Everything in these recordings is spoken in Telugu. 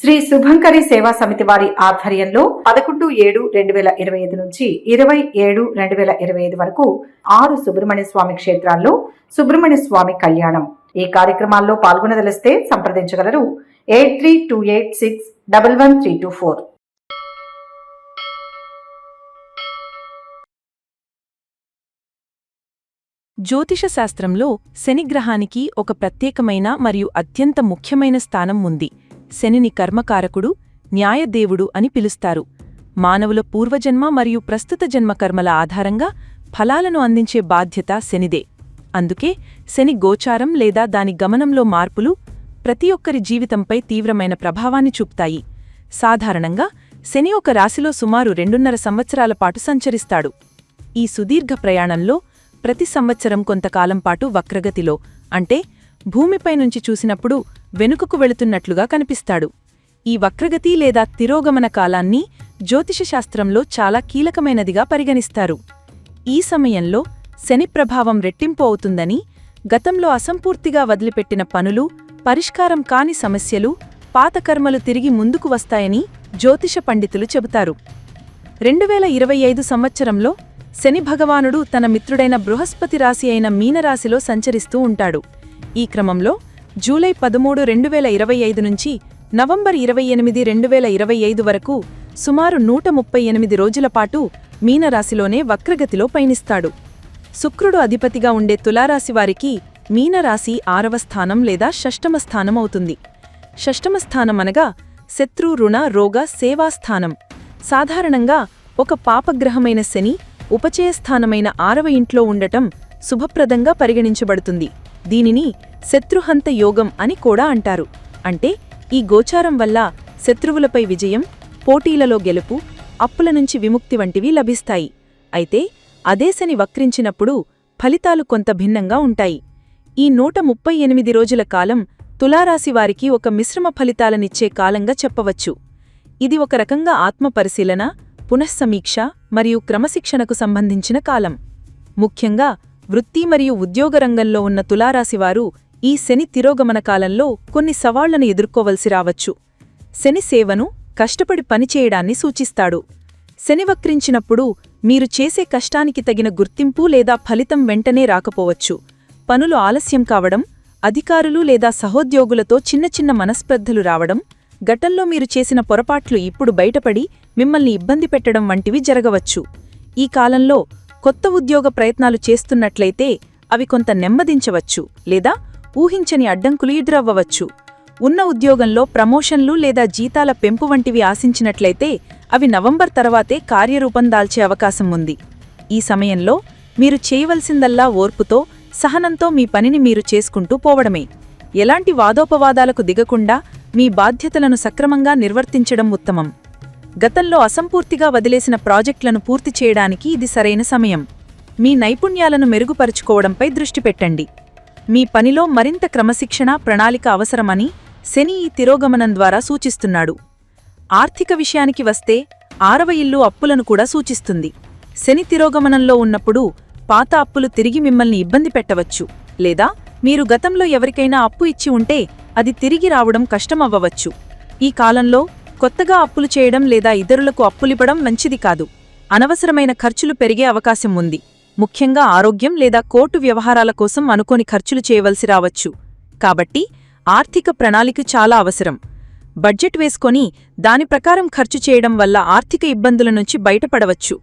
శ్రీ శుభంకరి సేవా సమితి వారి ఆధ్వర్యంలో పదకొండు ఏడు రెండు వేల ఇరవై ఐదు నుంచి ఇరవై ఏడు రెండు వేల ఇరవై ఐదు వరకు ఆరు సుబ్రహ్మణ్య స్వామి క్షేత్రాల్లో సుబ్రహ్మణ్య స్వామి కళ్యాణం. ఈ కార్యక్రమాల్లో పాల్గొనదలిస్తే సంప్రదించగలరు. Eight three two eight six double one three two four. జ్యోతిష శాస్త్రంలో శనిగ్రహానికి ఒక ప్రత్యేకమైన మరియు అత్యంత ముఖ్యమైన స్థానం ఉంది. శనిని కర్మకారకుడు న్యాయదేవుడు అని పిలుస్తారు. మానవుల పూర్వజన్మ మరియు ప్రస్తుత జన్మ కర్మల ఆధారంగా ఫలాలను అందించే బాధ్యత శనిదే. అందుకే శని గోచారం లేదా దాని గమనంలో మార్పులు ప్రతి ఒక్కరి జీవితంపై తీవ్రమైన ప్రభావాన్ని చూపుతాయి. సాధారణంగా శని ఒక రాశిలో సుమారు రెండున్నర సంవత్సరాల పాటు సంచరిస్తాడు. ఈ సుదీర్ఘ ప్రయాణంలో ప్రతి సంవత్సరం కొంతకాలం పాటు వక్రగతిలో అంటే భూమిపై నుంచి చూసినప్పుడు వెనుకకు వెళుతున్నట్లుగా కనిపిస్తాడు. ఈ వక్రగతి లేదా తిరోగమన కాలాన్ని జ్యోతిషశాస్త్రంలో చాలా కీలకమైనదిగా పరిగణిస్తారు. ఈ సమయంలో శని ప్రభావం రెట్టింపు అవుతుందని గతంలో అసంపూర్తిగా వదిలిపెట్టిన పనులు పరిష్కారం కాని సమస్యలు పాతకర్మలు తిరిగి ముందుకు వస్తాయని జ్యోతిష పండితులు చెబుతారు. రెండువేల ఇరవై ఐదు సంవత్సరంలో శని భగవానుడు తన మిత్రుడైన బృహస్పతి రాశి అయిన మీనరాశిలో సంచరిస్తూ ఉంటాడు. ఈ క్రమంలో జూలై పదమూడు రెండు వేల ఇరవై ఐదు నుంచి నవంబర్ ఇరవై ఎనిమిది రెండు వేల ఇరవై ఐదు వరకు సుమారు నూట ముప్పై ఎనిమిది రోజుల పాటు మీనరాశిలోనే వక్రగతిలో పయనిస్తాడు. శుక్రుడు అధిపతిగా ఉండే తులారాశి వారికి మీనరాశి ఆరవ స్థానం లేదా షష్టమ స్థానం అవుతుంది. షష్టమ స్థానం అనగా శత్రు రుణ రోగ సేవాస్థానం సాధారణంగా ఒక పాపగ్రహమైన శని ఉపచయస్థానమైన ఆరవ ఇంట్లో ఉండటం శుభప్రదంగా పరిగణించబడుతుంది. దీనిని శత్రుహంత యోగం అని కూడా అంటారు. అంటే ఈ గోచారం వల్ల శత్రువులపై విజయం పోటీలలో గెలుపు అప్పుల నుంచి విముక్తి వంటివి లభిస్తాయి. అయితే అదే శని వక్రించినప్పుడు ఫలితాలు కొంత భిన్నంగా ఉంటాయి. ఈ నూట ముప్పై ఎనిమిది రోజుల కాలం తులారాశివారికి ఒక మిశ్రమ ఫలితాలనిచ్చే కాలంగా చెప్పవచ్చు. ఇది ఒక రకంగా ఆత్మపరిశీలన పునఃసమీక్ష మరియు క్రమశిక్షణకు సంబంధించిన కాలం. ముఖ్యంగా వృత్తి మరియు ఉద్యోగ రంగంలో ఉన్న తులారాశివారు ఈ శని తిరోగమన కాలంలో కొన్ని సవాళ్ళను ఎదుర్కోవలసి రావచ్చు. శని సేవను కష్టపడి పనిచేయడాన్ని సూచిస్తాడు. శని వక్రించినప్పుడు మీరు చేసే కష్టానికి తగిన గుర్తింపు లేదా ఫలితం వెంటనే రాకపోవచ్చు. పనులు ఆలస్యం కావడం అధికారులు లేదా సహోద్యోగులతో చిన్న చిన్న మనస్పర్ధలు రావడం గతంలో మీరు చేసిన పొరపాట్లు ఇప్పుడు బయటపడి మిమ్మల్ని ఇబ్బంది పెట్టడం వంటివి జరగవచ్చు. ఈ కాలంలో కొత్త ఉద్యోగ ప్రయత్నాలు చేస్తున్నట్లయితే అవి కొంత నెమ్మదించవచ్చు లేదా ఊహించని అడ్డంకులు ఎదురవ్వవచ్చు. ఉన్న ఉద్యోగంలో ప్రమోషన్లు లేదా జీతాల పెంపు వంటివి ఆశించినట్లయితే అవి నవంబర్ తర్వాతే కార్యరూపం దాల్చే అవకాశం ఉంది. ఈ సమయంలో మీరు చేయవలసిందల్లా ఓర్పుతో సహనంతో మీ పనిని మీరు చేసుకుంటూ పోవడమే. ఎలాంటి వాదోపవాదాలకు దిగకుండా మీ బాధ్యతలను సక్రమంగా నిర్వర్తించడం ఉత్తమం. గతంలో అసంపూర్తిగా వదిలేసిన ప్రాజెక్టులను పూర్తి చేయడానికి ఇది సరైన సమయం. మీ నైపుణ్యాలను మెరుగుపరుచుకోవడంపై దృష్టి పెట్టండి. మీ పనిలో మరింత క్రమశిక్షణ ప్రణాళిక అవసరమని శని ఈ తిరోగమనం ద్వారా సూచిస్తున్నాడు. ఆర్థిక విషయానికి వస్తే ఆరవ ఇల్లు అప్పులను కూడా సూచిస్తుంది. శని తిరోగమనంలో ఉన్నప్పుడు పాత అప్పులు తిరిగి మిమ్మల్ని ఇబ్బంది పెట్టవచ్చు లేదా మీరు గతంలో ఎవరికైనా అప్పు ఇచ్చి ఉంటే అది తిరిగి రావడం కష్టమవ్వవచ్చు. ఈ కాలంలో కొత్తగా అప్పులు చేయడం లేదా ఇతరులకు అప్పులివ్వడం మంచిది కాదు. అనవసరమైన ఖర్చులు పెరిగే అవకాశం ఉంది. ముఖ్యంగా ఆరోగ్యం లేదా కోర్టు వ్యవహారాల కోసం అనుకోని ఖర్చులు చేయవలసి రావచ్చు. కాబట్టి ఆర్థిక ప్రణాళిక చాలా అవసరం. బడ్జెట్ వేసుకొని దాని ప్రకారం ఖర్చు చేయడం వల్ల ఆర్థిక ఇబ్బందుల నుంచి బయటపడవచ్చు.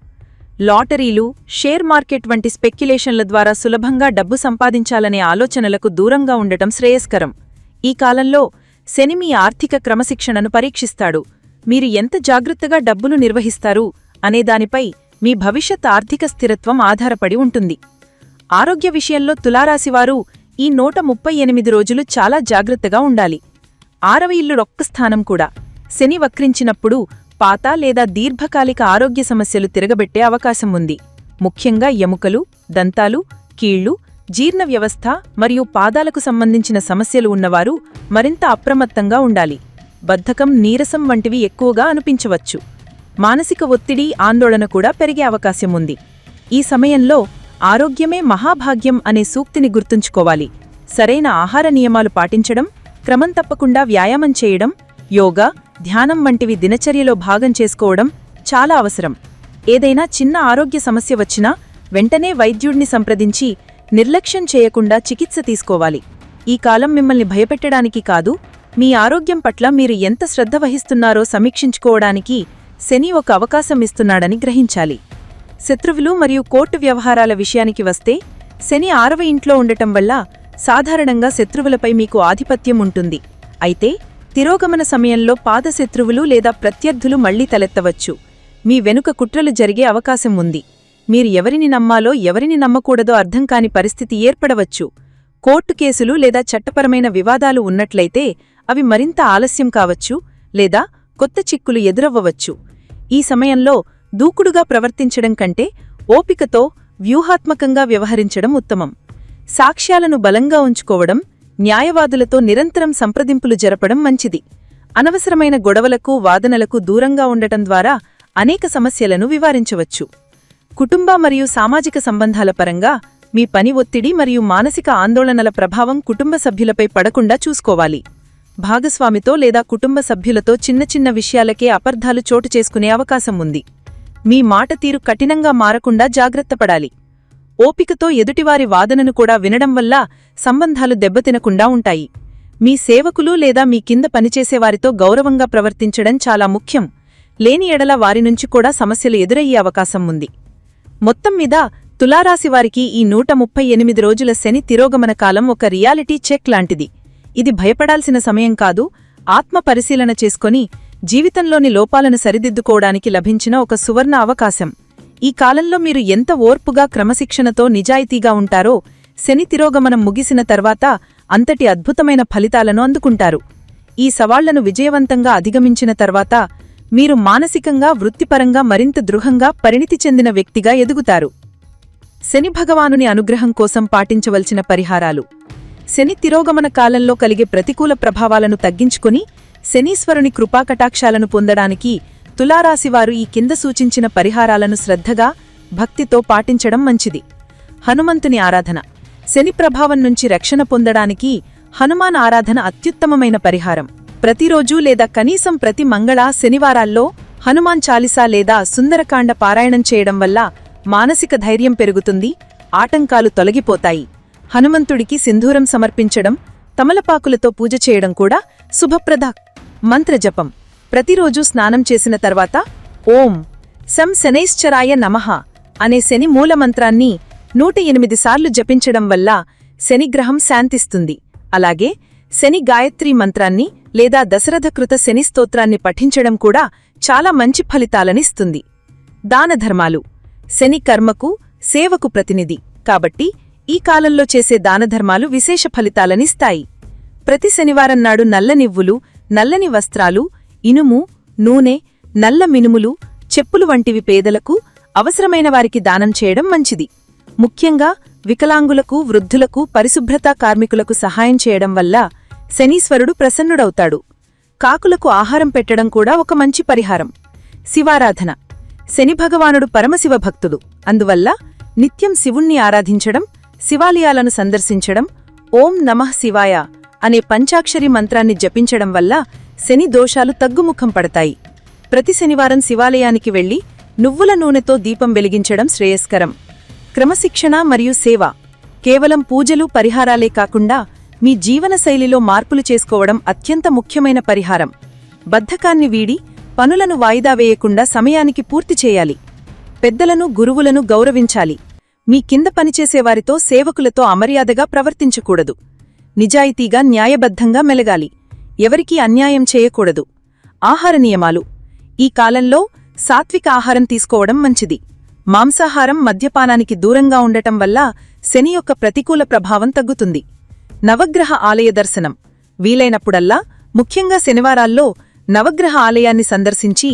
లాటరీలు షేర్ మార్కెట్ వంటి స్పెక్యులేషన్ల ద్వారా సులభంగా డబ్బు సంపాదించాలనే ఆలోచనలకు దూరంగా ఉండటం శ్రేయస్కరం. ఈ కాలంలో శని మీ ఆర్థిక క్రమశిక్షణను పరీక్షిస్తాడు. మీరు ఎంత జాగ్రత్తగా డబ్బులు నిర్వహిస్తారు అనే దానిపై మీ భవిష్యత్ ఆర్థిక స్థిరత్వం ఆధారపడి ఉంటుంది. ఆరోగ్య విషయంలో తులారాశివారు ఈ నూట ముప్పై ఎనిమిది రోజులు చాలా జాగ్రత్తగా ఉండాలి. ఆరవ ఇల్లు రొక్క స్థానం కూడా. శని వక్రించినప్పుడు పాత లేదా దీర్ఘకాలిక ఆరోగ్య సమస్యలు తిరగబెట్టే అవకాశం ఉంది. ముఖ్యంగా ఎముకలు దంతాలు కీళ్ళు జీర్ణ వ్యవస్థ మరియు పాదాలకు సంబంధించిన సమస్యలు ఉన్నవారు మరింత అప్రమత్తంగా ఉండాలి. బద్ధకం నీరసం వంటివి ఎక్కువగా అనిపించవచ్చు. మానసిక ఒత్తిడి ఆందోళన కూడా పెరిగే అవకాశం ఉంది. ఈ సమయంలో ఆరోగ్యమే మహాభాగ్యం అనే సూక్తిని గుర్తుంచుకోవాలి. సరైన ఆహార నియమాలు పాటించడం క్రమం తప్పకుండా వ్యాయామం చేయడం యోగా ధ్యానం వంటివి దినచర్యలో భాగం చేసుకోవడం చాలా అవసరం. ఏదైనా చిన్న ఆరోగ్య సమస్య వచ్చినా వెంటనే వైద్యుడిని సంప్రదించి నిర్లక్ష్యం చేయకుండా చికిత్స తీసుకోవాలి. ఈ కాలం మిమ్మల్ని భయపెట్టడానికి కాదు మీ ఆరోగ్యం పట్ల మీరు ఎంత శ్రద్ధ వహిస్తున్నారో సమీక్షించుకోవడానికి శని ఒక అవకాశం ఇస్తున్నాడని గ్రహించాలి. శత్రువులు మరియు కోర్టు వ్యవహారాల విషయానికి వస్తే శని ఆరవ ఇంట్లో ఉండటం వల్ల సాధారణంగా శత్రువులపై మీకు ఆధిపత్యం ఉంటుంది. అయితే తిరోగమన సమయంలో పాద శత్రువులు లేదా ప్రత్యర్థులు మళ్ళీ తలెత్తవచ్చు. మీ వెనుక కుట్రలు జరిగే అవకాశం ఉంది. మీరు ఎవరిని నమ్మాలో ఎవరిని నమ్మకూడదో అర్థం కాని పరిస్థితి ఏర్పడవచ్చు. కోర్టు కేసులు లేదా చట్టపరమైన వివాదాలు ఉన్నట్లయితే అవి మరింత ఆలస్యం కావచ్చు లేదా కొత్త చిక్కులు ఎదురవ్వవచ్చు. ఈ సమయంలో దూకుడుగా ప్రవర్తించడం కంటే ఓపికతో వ్యూహాత్మకంగా వ్యవహరించడం ఉత్తమం. సాక్ష్యాలను బలంగా ఉంచుకోవడం న్యాయవాదులతో నిరంతరం సంప్రదింపులు జరపడం మంచిది. అనవసరమైన గొడవలకు వాదనలకు దూరంగా ఉండటం ద్వారా అనేక సమస్యలను వివారించవచ్చు కుటుంబ మరియు సామాజిక సంబంధాల పరంగా మీ పని ఒత్తిడి మరియు మానసిక ఆందోళనల ప్రభావం కుటుంబ సభ్యులపై పడకుండా చూసుకోవాలి. భాగస్వామితో లేదా కుటుంబ సభ్యులతో చిన్న చిన్న విషయాలకే అపర్ధాలు చోటు చేసుకునే అవకాశం ఉంది. మీ మాట తీరు కఠినంగా మారకుండా జాగ్రత్తపడాలి ఓపికతో ఎదుటివారి వాదనను కూడా వినడం వల్ల సంబంధాలు దెబ్బతినకుండా ఉంటాయి. మీ సేవకులు లేదా మీ కింద పనిచేసేవారితో గౌరవంగా ప్రవర్తించడం చాలా ముఖ్యం. లేని ఎడల వారి నుంచి కూడా సమస్యలు ఎదురయ్యే అవకాశం ఉంది. మొత్తం మీద తులారాశివారికి ఈ నూట ముప్పై ఎనిమిది రోజుల శని తిరోగమన కాలం ఒక రియాలిటీ చెక్ లాంటిది. ఇది భయపడాల్సిన సమయం కాదు ఆత్మ పరిశీలన చేసుకొని జీవితంలోని లోపాలను సరిదిద్దుకోవడానికి లభించిన ఒక సువర్ణ అవకాశం. ఈ కాలంలో మీరు ఎంత ఓర్పుగా క్రమశిక్షణతో నిజాయితీగా ఉంటారో శని తిరోగమనం ముగిసిన తర్వాత అంతటి అద్భుతమైన ఫలితాలను అందుకుంటారు. ఈ సవాళ్ళను విజయవంతంగా అధిగమించిన తర్వాత మీరు మానసికంగా వృత్తిపరంగా మరింత దృఢంగా పరిణితి చెందిన వ్యక్తిగా ఎదుగుతారు. శని భగవానుని అనుగ్రహం కోసం పాటించవలసిన పరిహారాలు. శని తిరోగమన కాలంలో కలిగే ప్రతికూల ప్రభావాలను తగ్గించుకుని శనీశ్వరుని కృపాకటాక్షాలను పొందడానికి తులారాశివారు ఈ కింద సూచించిన పరిహారాలను శ్రద్ధగా భక్తితో పాటించడం మంచిది. హనుమంతుని ఆరాధన. శని ప్రభావం నుంచి రక్షణ పొందడానికి హనుమాన్ ఆరాధన అత్యుత్తమమైన పరిహారం. ప్రతిరోజూ లేదా కనీసం ప్రతి మంగళ శనివారాల్లో హనుమాన్ చాలిసా లేదా సుందరకాండ పారాయణం చేయడం వల్ల మానసిక ధైర్యం పెరుగుతుంది ఆటంకాలు తొలగిపోతాయి. హనుమంతుడికి సింధూరం సమర్పించడం తమలపాకులతో పూజ చేయడం కూడా శుభప్రద మంత్రజపం ప్రతిరోజూ స్నానం చేసిన తర్వాత ఓం సం శనైశ్చరాయ నమః అనే శని మూలమంత్రాన్ని నూట ఎనిమిది సార్లు జపించడం వల్ల శనిగ్రహం శాంతిస్తుంది. అలాగే శని గాయత్రీ మంత్రాన్ని లేదా దశరథకృత శని స్తోత్రాన్ని పఠించడం కూడా చాలా మంచి ఫలితాలనిస్తుంది. దానధర్మాలు. శని కర్మకు సేవకు ప్రతినిధి. కాబట్టి ఈ కాలంలో చేసే దానధర్మాలు విశేష ఫలితాలనిస్తాయి. ప్రతి శనివారం నాడు నల్లనివ్వులు నల్లని వస్త్రాలు ఇనుము నూనె నల్ల మినుములు చెప్పులు వంటివి పేదలకు అవసరమైన వారికి దానం చేయడం మంచిది. ముఖ్యంగా వికలాంగులకు వృద్ధులకు పరిశుభ్రతా కార్మికులకు సహాయం చేయడం వల్ల శనీశ్వరుడు ప్రసన్నుడవుతాడు. కాకులకు ఆహారం పెట్టడం కూడా ఒక మంచి పరిహారం. శివారాధన. శని భగవానుడు పరమశివ భక్తుడు. అందువల్ల నిత్యం శివుణ్ణి ఆరాధించడం శివాలయాలను సందర్శించడం ఓం నమః శివాయ అనే పంచాక్షరి మంత్రాన్ని జపించడం వల్ల శని దోషాలు తగ్గుముఖం పడతాయి. ప్రతి శనివారం శివాలయానికి వెళ్ళి నువ్వుల నూనెతో దీపం వెలిగించడం శ్రేయస్కరం. క్రమశిక్షణ మరియు సేవ. కేవలం పూజలు పరిహారాలే కాకుండా మీ జీవనశైలిలో మార్పులు చేసుకోవడం అత్యంత ముఖ్యమైన పరిహారం. బద్ధకాన్ని వీడి పనులను వాయిదా వేయకుండా సమయానికి పూర్తి చేయాలి. పెద్దలను గురువులను గౌరవించాలి. మీ కింద పనిచేసేవారితో సేవకులతో అమర్యాదగా ప్రవర్తించకూడదు. నిజాయితీగా న్యాయబద్ధంగా మెలగాలి. ఎవరికీ అన్యాయం చేయకూడదు. ఆహార నియమాలు. ఈ కాలంలో సాత్విక ఆహారం తీసుకోవడం మంచిది. మాంసాహారం మద్యపానానికి దూరంగా ఉండటం వల్ల శని యొక్క ప్రతికూల ప్రభావం తగ్గుతుంది. నవగ్రహ ఆలయ దర్శనం. వీలైనప్పుడల్లా ముఖ్యంగా శనివారాల్లో నవగ్రహ ఆలయాన్ని సందర్శించి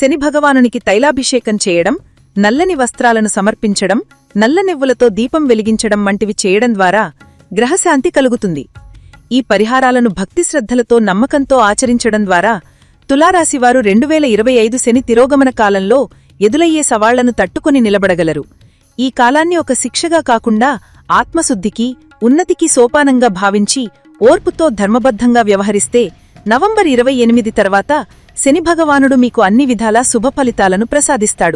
శని భగవానునికి తైలాభిషేకం చేయడం నల్లని వస్త్రాలను సమర్పించడం నల్లనివ్వులతో దీపం వెలిగించడం వంటివి చేయడం ద్వారా గ్రహశాంతి కలుగుతుంది. ఈ పరిహారాలను భక్తిశ్రద్ధలతో నమ్మకంతో ఆచరించడం ద్వారా తులారాశివారు రెండువేల ఇరవై ఐదు శని తిరోగమన కాలంలో ఎదులయ్యే సవాళ్ళను తట్టుకుని నిలబడగలరు. ఈ కాలాన్ని ఒక శిక్షగా కాకుండా ఆత్మశుద్ధికి ఉన్నతికి సోపానంగా భావించి ఓర్పుతో ధర్మబద్ధంగా వ్యవహరిస్తే నవంబర్ ఇరవై ఎనిమిది తర్వాత శనిభగవానుడు మీకు అన్ని విధాలా శుభ ఫలితాలను ప్రసాదిస్తాడు.